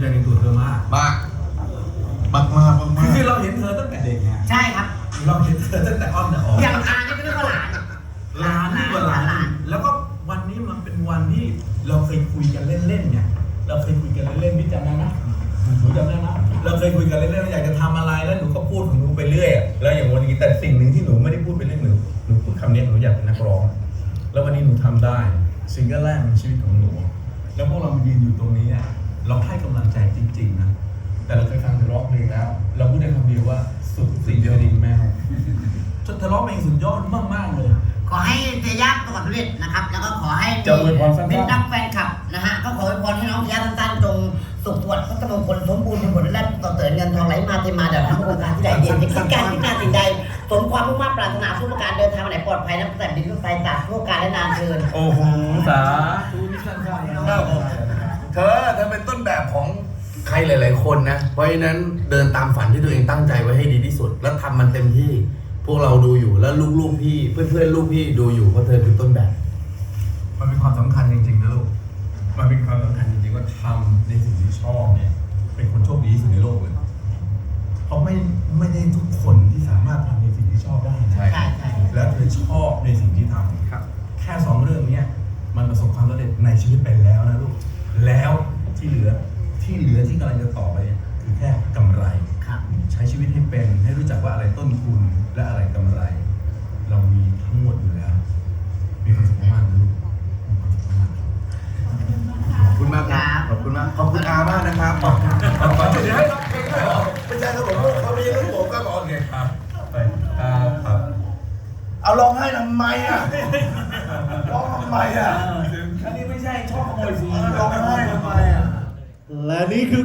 ใจในตัวเธอมาก มากมากมากมากมาคือกคือเราเห็นเธอตั้งแต่เด็กไงใช่ครับ เราเห็นเธอตั้งแต่อ้อนแต่ออกอย่างอานี่ก็เรียกว่าหลาน หลานนี่ว่าหลานหลาน แล้วก็วันนี้มันเป็นวันที่เราเคยคุยกันเล่นๆเนี่ย เราเคยคุยกันเล่นๆพี่จำได้ไหมหนูจำได้ไหมเราเคยคุยกันเล่นๆว่าอยากจะทำอะไรแล้วหนูก็พูดของหนูไปเรื่อยอะแล้วอย่างวันนี้แต่สิ่งหนึ่งที่หนูไม่ได้พูดไปเล่นหนูหนูพูดคำนี้หนูอยากเป็นนักร้อง แล้ววันนี้หนูทำได้ซิงเกิลแรกในชีวิตของหนู แล้วพวกเรามายืนอยู่ตรงนี้เนี่ยเราให้กำลังใจจริงๆนะ แต่เราเคยฟังเธอร้องเพลงแล้ว เราพูดได้คำเดียวว่าสุดสิ่งเดียวดิงแมวจนเธอร้องเพลงสุดยอดมากๆเลย ขอให้เทยาประสบความสำเร็จนะครับ แล้วก็ขอให้จะอวยพรสั้นๆ เป็นนักแฟนคลับนะฮะ ก็ขออวยพรให้น้องเทยาสั้นๆจงสุขสวัสดิ์พัฒมงคลสมบูรณ์เป็นผลและต่อเตินเงินทองไหลมาเทมาเดี๋ยวทำโครงการที่ใดเด่นจะคิดการที่งานสิ่งใดสมความมุ่งมั่นปรารถนาทุกประการเดินทางไปไหนปลอดภัยนับแต่ดินทุกสายตาทุกการและนานเทิน โอ้โหสาธุ รหลาย ๆ คนนะ เพราะฉะนั้นเดินตามฝันที่ตัวเองตั้งใจไว้ให้ดีที่สุด แล้วทำมันเต็มที่ พวกเราดูอยู่แล้วลูกๆพี่เพื่อนๆลูกพี่ดูอยู่เพราะเธอคือต้นแบบ มันเป็นความสำคัญจริงๆนะลูก มันเป็นความสำคัญจริงๆว่าทำในสิ่งที่ชอบเนี่ย กำลังจะต่อไปเนี่ยคือแค่กำไรครับใช้ชีวิตให้เป็นให้รู้จักว่าอะไรต้นทุนและอะไรกำไร เรามีทั้งหมดอยู่แล้ว มีความสุขมากๆนะลูกมีความสุขมากๆขอบคุณมากครับขอบคุณมากขอบคุณอามากนะครับขอบคุณเอาขอเดี๋ยวให้รับเพลงด้วยเหรอไม่ใช่ครับผมเขาไม่ใช่ลูกผมก็บอกโอเคครับไปครับครับเอาร้องไห้ทำไมอะร้องทำไมอะอันนี้ไม่ใช่ชอบขโมยซีร้องไห้ทำไมอะ และนี่คือ